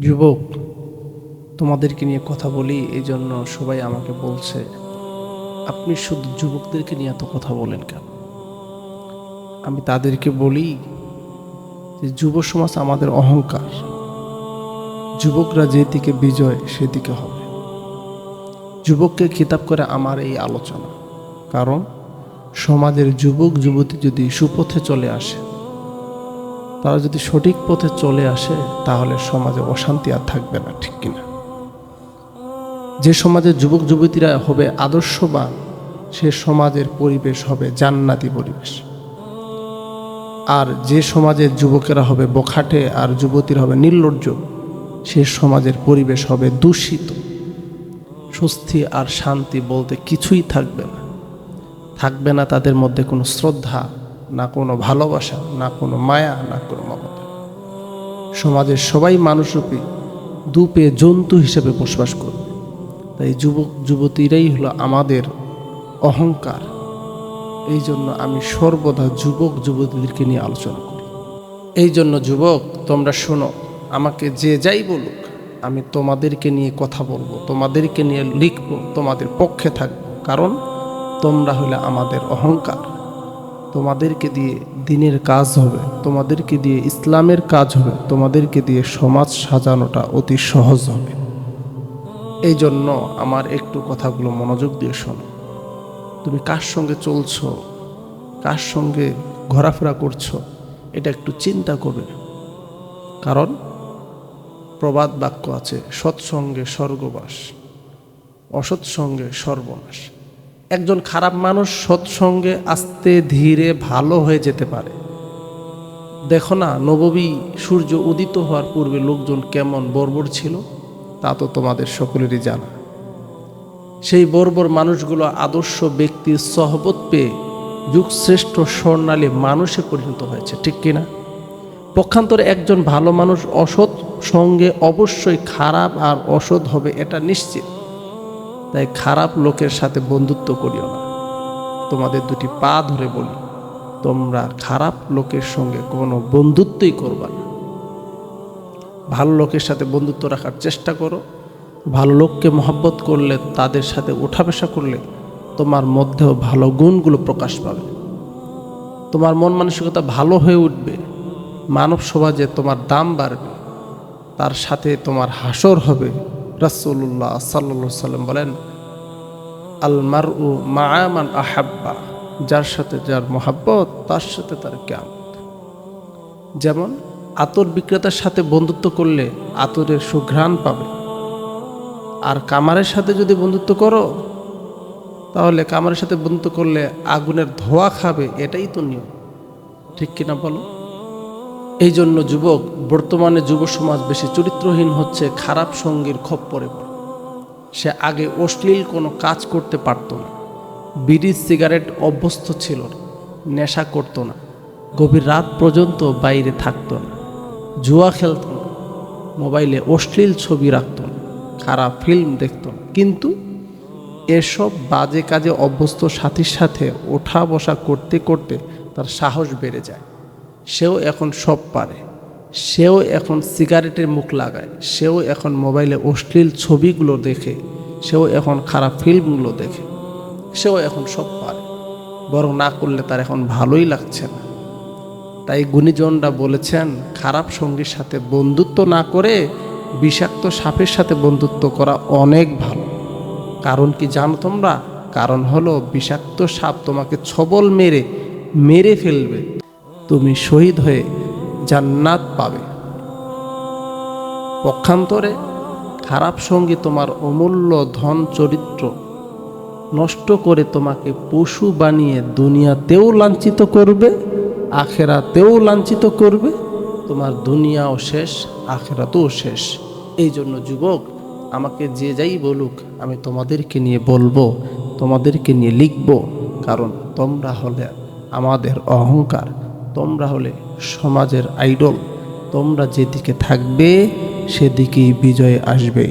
যুবক, তোমাদেরকে নিয়ে কথা বলি এই জন্য সবাই আমাকে বলছে, আপনি শুধু যুবকদেরকে নিয়ে এত কথা বলেন কেন? আমি তাদেরকে বলি যে যুব সমাজ আমাদের অহংকার। যুবকরা যেদিকে বিজয়, সেদিকে হবে। যুবককে খিতাব করে আমার এই আলোচনা। কারণ সমাজের যুবক যুবতী যদি সুপথে চলে আসে তারা যদি সঠিক পথে চলে আসে, তাহলে সমাজে অশান্তি আর থাকবে না, ঠিক কিনা? যে সমাজের যুবক যুবতীরা হবে আদর্শবান, সে সমাজের পরিবেশ হবে জান্নাতি পরিবেশ। আর যে সমাজের যুবকেরা হবে বখাটে আর যুবতীরা হবে নির্লজ্জ, সে সমাজের পরিবেশ হবে দূষিত। স্বস্তি আর শান্তি বলতে কিছুই থাকবে না। থাকবে না তাদের মধ্যে কোনো শ্রদ্ধা না কোনো ভালোবাসা, না কোনো মায়া, না কোনো মমতা। সমাজের সবাই মানুষরূপী, দুপে জন্তু হিসেবে বসবাস করবে তাই যুবক, যুবতীরাই হলো আমাদের অহংকার। এই জন্য আমি সর্বদা যুবক, যুবতীদেরকে নিয়ে আলোচনা করি। এই জন্য যুবক, তোমরা শোনো, আমাকে যে যাই বলুক, আমি তোমাদেরকে নিয়ে কথা বলব, তোমাদেরকে নিয়ে লিখব, তোমাদের পক্ষে থাকব। কারণ তোমরা হলে আমাদের অহংকার। তোমাদেরকে দিয়ে দিনের কাজ হবে, তোমাদেরকে দিয়ে ইসলামের কাজ হবে, তোমাদেরকে দিয়ে সমাজ সাজানোটা অতি সহজ হবে। এই জন্য আমার একটু কথাগুলো মনোযোগ দিয়ে শোনো। তুমি কার সঙ্গে চলছো, কার সঙ্গে ঘোরাফেরা করছ, এটা একটু চিন্তা করবে। কারণ প্রবাদ বাক্য আছে, সৎসঙ্গে স্বর্গবাস অসৎ সঙ্গে সর্বনাশ। একজন খারাপ মানুষ সৎসঙ্গে আস্তে ধীরে ভালো হয়ে যেতে পারে। দেখো না, নববী সূর্য উদিত হওয়ার পূর্বে লোকজন কেমন বর্বর ছিল, তা তো তোমাদের সকলেরই জানা। সেই বর্বর মানুষগুলো আদর্শ ব্যক্তির সহবত পেয়ে যুগশ্রেষ্ঠ স্বর্ণালী মানুষে পরিণত হয়েছে, ঠিক কিনা পক্ষান্তরে একজন ভালো মানুষ অসৎ সঙ্গে অবশ্যই খারাপ আর অসৎ হবে, এটা নিশ্চিত। তাই খারাপ লোকের সাথে বন্ধুত্ব করিও না। তোমাদের দুটি পা ধরে বলি, তোমরা খারাপ লোকের সঙ্গে কোনো বন্ধুত্বই করবা না। ভালো লোকের সাথে বন্ধুত্ব রাখার চেষ্টা করো। ভালো লোককে মহব্বত করলে, তাদের সাথে ওঠা বসা করলে, তোমার মধ্যেও ভালো গুণগুলো প্রকাশ পাবে। তোমার মন মানসিকতা ভালো হয়ে উঠবে। মানব সমাজে তোমার দাম বাড়বে। তার সাথে তোমার হাসর হবে। রাসুল্লাহ সাল্লা সাল্লাম বলেন আলমার উ মায়ামান আহাব্বা যার সাথে যার মহাব্বত, তার সাথে তার জ্ঞান। যেমন, আতর বিক্রেতার সাথে বন্ধুত্ব করলে আতরের সুঘ্রাণ পাবে। আর কামারের সাথে যদি বন্ধুত্ব করো, তাহলে কামারের সাথে বন্ধুত্ব করলে আগুনের ধোয়া খাবে, এটাই তো নিয়ম। ঠিক কিনা বলো? এই জন্য যুবক, বর্তমানে যুব সমাজ বেশি চরিত্রহীন হচ্ছে, খারাপ সঙ্গীর খপ্পরে পড়ে সে আগে অশ্লীল কোনো কাজ করতে পারত না। বিড়ি, সিগারেট অভ্যস্ত ছিল না, নেশা করতো না, গভীর রাত পর্যন্ত বাইরে থাকত না, জুয়া খেলত না, মোবাইলে অশ্লীল ছবি রাখত না, খারাপ ফিল্ম দেখত না। কিন্তু এসব বাজে কাজে অভ্যস্ত সাথীর সাথে ওঠা বসা করতে করতে তার সাহস বেড়ে যায়। সেও এখন সব পারে। সেও এখন সিগারেটের মুখ লাগায়। সেও এখন মোবাইলে অশ্লীল ছবিগুলো দেখে। সেও এখন খারাপ ফিল্মগুলো দেখে। সেও এখন সব পারে। বরং না করলে তার এখন ভালোই লাগছে না। তাই গুণীজনরা বলেছেন, খারাপ সঙ্গীর সাথে বন্ধুত্ব না করে বিষাক্ত সাপের সাথে বন্ধুত্ব করা অনেক ভালো। কারণ কি জানো তোমরা? কারণ হলো বিষাক্ত সাপ তোমাকে ছবল মেরে মেরে ফেলবে। তুমি শহীদ হয়ে জান্নাত পাবে। পক্ষান্তরে খারাপ সঙ্গী তোমার অমূল্য ধন চরিত্র নষ্ট করে তোমাকে পশু বানিয়ে দুনিয়াতেও লাঞ্ছিত করবে, আখেরাতেও লাঞ্ছিত করবে, তোমার দুনিয়াও শেষ, আখেরাতেও শেষ। এই জন্য যুবক, আমাকে যে যাই বলুক, আমি তোমাদেরকে নিয়ে বলব, তোমাদেরকে নিয়ে লিখব, কারণ তোমরা হলে আমাদের অহংকার। তোমরা হলে সমাজের আইডল। তোমরা যেদিকে থাকবে সেদিকেই বিজয় আসবে।